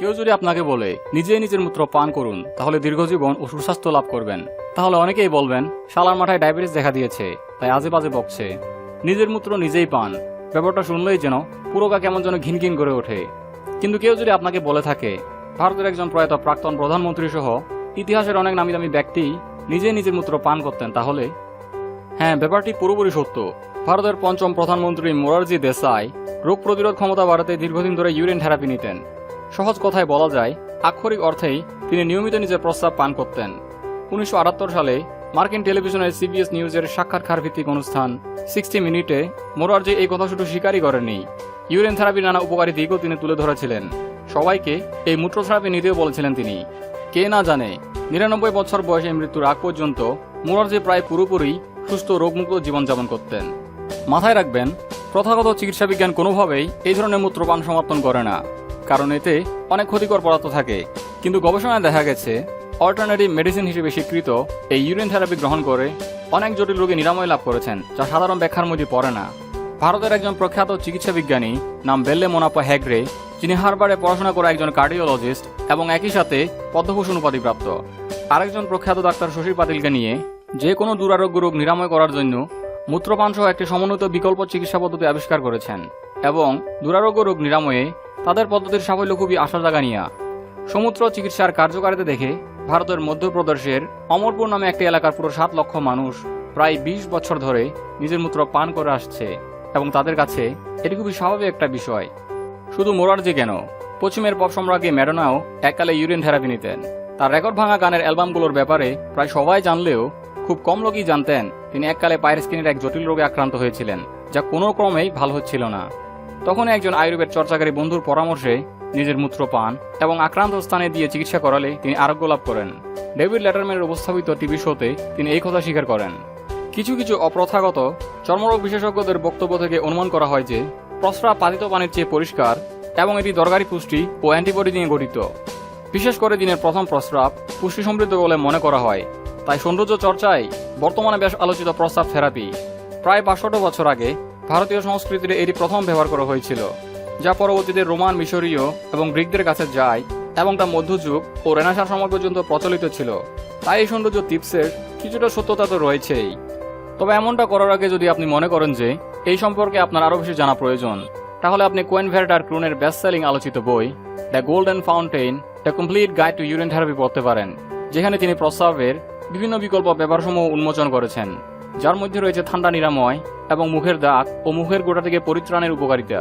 কেউ যদি আপনাকে বলে, নিজেই নিজের মূত্র পান করুন, তাহলে দীর্ঘজীবন ও সুস্বাস্থ্য লাভ করবেন। তাহলে অনেকেই বলবেন, শালার মাথায় ডায়াবেটিস দেখা দিয়েছে, তাই আজে বাজে বকছে। নিজের মূত্র নিজেই পান। ব্যাপারটা শুনলেই যেন পুরোকা কেমন যেন ঘিন ঘিন করে ওঠে। কিন্তু কেউ যদি আপনাকে বলে থাকে, ভারতের একজন প্রয়াত প্রাক্তন প্রধানমন্ত্রী সহ ইতিহাসের অনেক নামি দামি ব্যক্তি নিজে নিজের মূত্র পান করতেন, তাহলে? হ্যাঁ ব্যাপারটি পুরোপুরি সত্য। ভারতের পঞ্চম প্রধানমন্ত্রী মোরারজি দেসাই রোগ প্রতিরোধ ক্ষমতা বাড়াতে দীর্ঘদিন ধরে ইউরিন থেরাপি নিতেন। সহজ কথায় বলা যায়, আক্ষরিক অর্থেই তিনি নিয়মিত নিজের প্রস্তাব পান করতেন। উনিশশো আটাত্তর সালে মার্কিন টেলিভিশনের সিবিএস নিউজের সাক্ষাৎকার ভিত্তিক অনুষ্ঠান সিক্সটি মিনিটে মোরারজি এই কথা শুধু স্বীকারই করেননি, ইউরেন থেরাপির নানা উপকারী দিকও তিনি তুলে ধরেছিলেন। সবাইকে এই মূত্র থেরাপি নিতেও বলেছিলেন তিনি। কে না জানে, নিরানব্বই বছর বয়সে মৃত্যুর আগ পর্যন্ত মোরারজি প্রায় পুরোপুরি সুস্থ রোগমুক্ত জীবনযাপন করতেন। মাথায় রাখবেন, প্রথাগত চিকিৎসা বিজ্ঞান কোনোভাবেই এই ধরনের মূত্রপান সমর্থন করে না। কারণ এতে অনেক ক্ষতিকর পদার্থ থাকে। কিন্তু গবেষণায় দেখা গেছে অল্টারনেটিভ মেডিসিন হিসেবে স্বীকৃত এই ইউরিন থেরাপি গ্রহণ করে অনেক জটিল রোগে নিরাময় লাভ করেছেন, যা সাধারণ ব্যাখ্যার মধ্যে পড়ে না। ভারতের একজন প্রখ্যাত চিকিৎসা বিজ্ঞানী নাম বেল্লে মোনাপা হ্যাগরে যিনি হারবারে পড়াশোনা করা একজন কার্ডিওলজিস্ট এবং একই সাথে পদ্মভূষণ উপাধিপ্রাপ্ত আরেকজন প্রখ্যাত ডাক্তার শশী পাতিলকে নিয়ে যে কোনো দুরারোগ্য রোগ নিরাময় করার জন্য মূত্রপান একটি সমন্বিত বিকল্প চিকিৎসা পদ্ধতি আবিষ্কার করেছেন এবং দুরারোগ্য রোগ নিরাময়ে তাদের পদ্ধতির সাফল্য খুবই আশা জাগানিয়া সমুদ্র চিকিৎসার কার্যকারিতা দেখে ভারতের মধ্যপ্রদেশের অমরপুর নামে একটি এলাকার পুরো সাত লক্ষ মানুষ প্রায় বিশ বছর ধরে নিজের মূত্র পান করে আসছে এবং তাদের কাছে এটি খুবই স্বাভাবিক একটা বিষয়। শুধু মোরারজি কেন, পশ্চিমের পপ সম্রাজ্ঞী ম্যাডোনাও এককালে ইউরিন থেরাপি নিতেন। তার রেকর্ড ভাঙা গানের অ্যালবামগুলোর ব্যাপারে প্রায় সবাই জানলেও খুব কম লোকই জানতেন তিনি এককালে পায়ের স্কিনের এক জটিল রোগে আক্রান্ত হয়েছিলেন, যা কোনো ক্রমেই ভালো হচ্ছিল না। তখন একজন আয়ুর্বেদ চর্চাকারী বন্ধুর পরামর্শে নিজের মূত্র পান এবং আক্রান্ত স্থানে দিয়ে চিকিৎসা করালে তিনি আরোগ্য লাভ করেন। ডেভিড ল্যাটারম্যানের উপস্থাপিত টিভি শোতে তিনি এই কথা স্বীকার করেন। কিছু কিছু অপ্রথাগত চর্মরোগ বিশেষজ্ঞদের বক্তব্য থেকে অনুমান করা হয় যে, প্রস্রাব পাতিত পানির চেয়ে পরিষ্কার এবং এটি দরকারি পুষ্টি ও অ্যান্টিবডি নিয়ে গঠিত। বিশেষ করে দিনের প্রথম প্রস্রাব পুষ্টি সমৃদ্ধ বলে মনে করা হয়। তাই সৌন্দর্য চর্চায় বর্তমানে বেশ আলোচিত প্রস্রাব থেরাপি। প্রায় পাঁচশত বছর আগে ভারতীয় সংস্কৃতিতে এটি প্রথম ব্যবহার করা হয়েছিল, যা পরবর্তীতে রোমান মিশরীয় এবং গ্রিকদের কাছে যায় এবং তা মধ্যযুগ ও রেনাসার সময় পর্যন্ত প্রচলিত ছিল। তাই এই সৌন্দর্য টিপসের কিছুটা সত্যতা তো রয়েছেই। তবে এমনটা করার আগে যদি আপনি মনে করেন যে এই সম্পর্কে আপনার আরও বেশি জানা প্রয়োজন, তাহলে আপনি কোয়েন ভ্যারটার ক্রুনের বেস্ট সেলিং আলোচিত বই the golden fountain the complete guide to urine therapy পড়তে পারেন, যেখানে তিনি প্রস্রাবের বিভিন্ন বিকল্প ব্যবহারসমূহ উন্মোচন করেছেন। যার মধ্যে রয়েছে ঠান্ডা নিরাময় এবং মুখের দাগ ও মুখের গোটা থেকে পরিত্রাণের উপকারিতা।